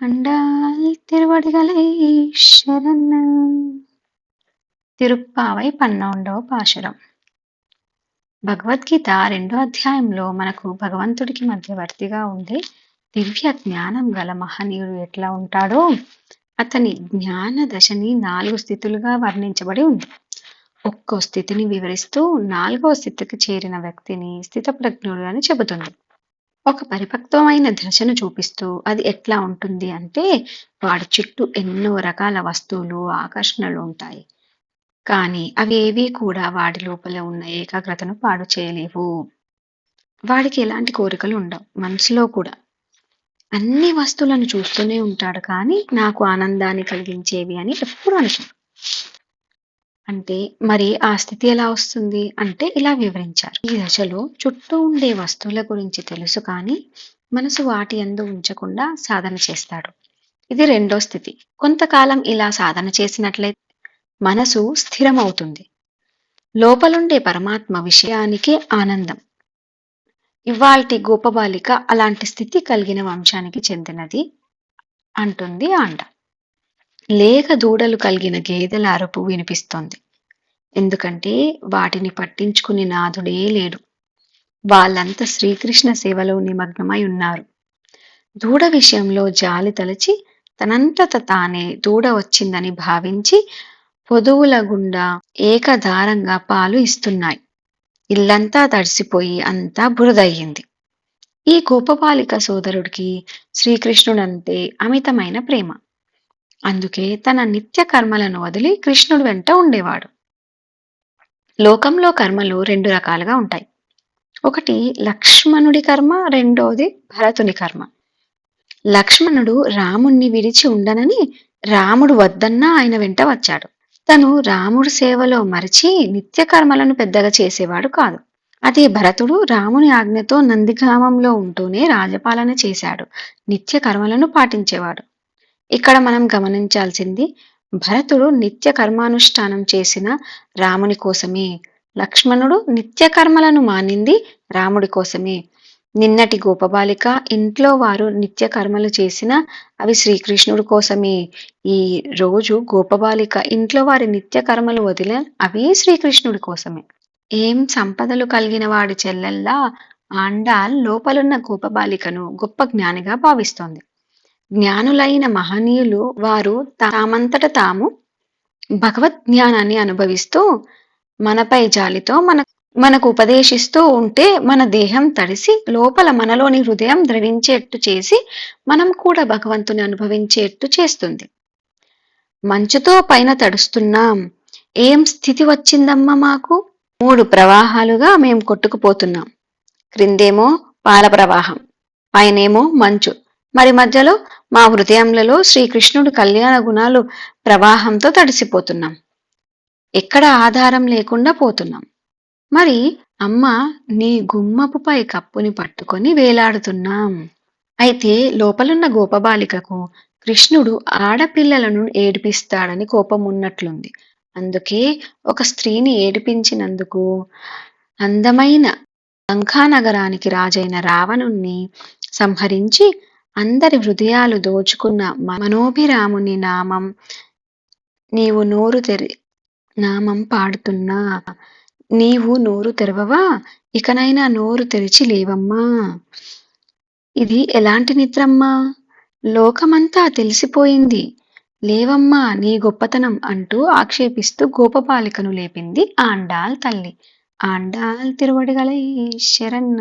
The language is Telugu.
ஆண்டாள் திருவடிகளை శరణ తిరుప్పావై పన్నెండవ పాశురం భగవద్గీత రెండో అధ్యాయంలో మనకు భగవంతుడికి మధ్యవర్తిగా ఉండే దివ్య జ్ఞానం గల మహనీయుడు ఎట్లా ఉంటాడో అతని జ్ఞాన దశని నాలుగు స్థితులుగా వర్ణించబడి ఉంది ఒక్కో స్థితిని వివరిస్తూ నాలుగవ స్థితికి చేరిన వ్యక్తిని స్థితప్రజ్ఞుడు అని చెబుతుంది ఒక పరిపక్వమైన దశను చూపిస్తూ అది ఎట్లా ఉంటుంది అంటే వాడి చుట్టూ ఎన్నో రకాల వస్తువులు ఆకర్షణలు ఉంటాయి. కానీ అవి ఏవి కూడా వాడి లోపల ఉన్న ఏకాగ్రతను పాడు చేయలేవు. వాడికి ఎలాంటి కోరికలు ఉండవు మనసులో కూడా. అన్ని వస్తువులను చూస్తూనే ఉంటాడు కానీ నాకు ఆనందాన్ని కలిగించేవి అని ఎప్పుడు అనుకోడు అంటే మరి ఆ స్థితి ఎలా వస్తుంది అంటే ఇలా వివరించారు. ఈ దశలో చుట్టూ ఉండే వస్తువుల గురించి తెలుసు కానీ మనసు వాటి అందు ఉంచకుండా సాధన చేస్తాడు. ఇది రెండో స్థితి. కొంతకాలం ఇలా సాధన చేసినట్లయితే మనసు స్థిరమవుతుంది. లోపలుండే పరమాత్మ విషయానికి ఆనందం. ఇవాల్టి గోపబాలిక అలాంటి స్థితి కలిగిన వంశానికి చెందినది అంటుంది ఆండ. లేక దూడలు కలిగిన గేదెల అరుపు వినిపిస్తోంది. ఎందుకంటే వాటిని పట్టించుకుని నాథుడే లేడు. వాళ్ళంతా శ్రీకృష్ణ సేవలో నిమగ్నమై ఉన్నారు. దూడ విషయంలో జాలి తలచి తనంతట తానే దూడ వచ్చిందని భావించి పొదువుల గుండా ఏకధారంగా పాలు ఇస్తున్నాయి. ఇల్లంతా తడిసిపోయి అంతా బురదయ్యింది. ఈ గోపబాలిక సోదరుడికి శ్రీకృష్ణుడంతే అమితమైన ప్రేమ. అందుకే తన నిత్య కర్మలను వదిలి కృష్ణుడు వెంట ఉండేవాడు. లోకంలో కర్మలు రెండు రకాలుగా ఉంటాయి. ఒకటి లక్ష్మణుడి కర్మ రెండోది భరతుని కర్మ. లక్ష్మణుడు రాముణ్ణి విడిచి ఉండనని రాముడు వద్దన్నా ఆయన వెంట వచ్చాడు. తను రాముడి సేవలో మరిచి నిత్య కర్మలను పెద్దగా చేసేవాడు కాదు. అదే భరతుడు రాముని ఆజ్ఞతో నందిగ్రామంలో ఉంటూనే రాజపాలన చేశాడు. నిత్య కర్మలను పాటించేవాడు. ఇక్కడ మనం గమనించాల్సింది భరతుడు నిత్య కర్మానుష్ఠానం చేసిన రాముని కోసమే. లక్ష్మణుడు నిత్య కర్మలను మానింది రాముడి కోసమే. నిన్నటి గోపబాలిక ఇంట్లో వారు నిత్య కర్మలు చేసిన అవి శ్రీకృష్ణుడి కోసమే. ఈ రోజు గోపబాలిక ఇంట్లో వారి నిత్య కర్మలు వదిల అవి శ్రీకృష్ణుడి కోసమే. ఏం సంపదలు కలిగిన వాడి చెల్లెల్లా ఆండాల్ లోపలున్న గోపబాలికను గొప్ప జ్ఞానిగా భావిస్తోంది. జ్ఞానులైన మహనీయులు వారు తామంతట తాము భగవత్ జ్ఞానాన్ని అనుభవిస్తూ మనపై జాలితో మన మనకు ఉపదేశిస్తూ ఉంటే మన దేహం తడిసి లోపల మనలోని హృదయం ద్రవించేట్టు చేసి మనం కూడా భగవంతుని అనుభవించేట్టు చేస్తుంది. మంచుతో పైన తడుస్తున్నాం. ఏం స్థితి వచ్చిందమ్మా మాకు? మూడు ప్రవాహాలుగా మేం కొట్టుకుపోతున్నాం. క్రిందేమో పాల ప్రవాహం. పైనేమో మంచు. మరి మధ్యలో మా హృదయంలో శ్రీకృష్ణుడు కళ్యాణ గుణాలు ప్రవాహంతో తడిసిపోతున్నాం. ఎక్కడ ఆధారం లేకుండా పోతున్నాం. మరి అమ్మ నీ గుమ్మపుపై కప్పుని పట్టుకొని వేలాడుతున్నాం. అయితే లోపలున్న గోపబాలికకు కృష్ణుడు ఆడపిల్లలను ఏడిపిస్తాడని కోపం ఉన్నట్లుంది. అందుకే ఒక స్త్రీని ఏడిపించినందుకు అందమైన లంకానగరానికి రాజైన రావణుణ్ణి సంహరించి అందరి హృదయాలు దోచుకున్న మనోభిరాముని నామం నీవు నోరు తెరి నామం పాడుతున్నా. నీవు నోరు తెరవవా? ఇకనైనా నోరు తెరిచి లేవమ్మా. ఇది ఎలాంటి నిద్రమ్మా? లోకమంతా తెలిసిపోయింది. లేవమ్మా నీ గొప్పతనం అంటూ ఆక్షేపిస్తూ గోపపాలికను లేపింది ఆండాల్ తల్లి. ఆండాల్ తిరువడిగలై శరణ్.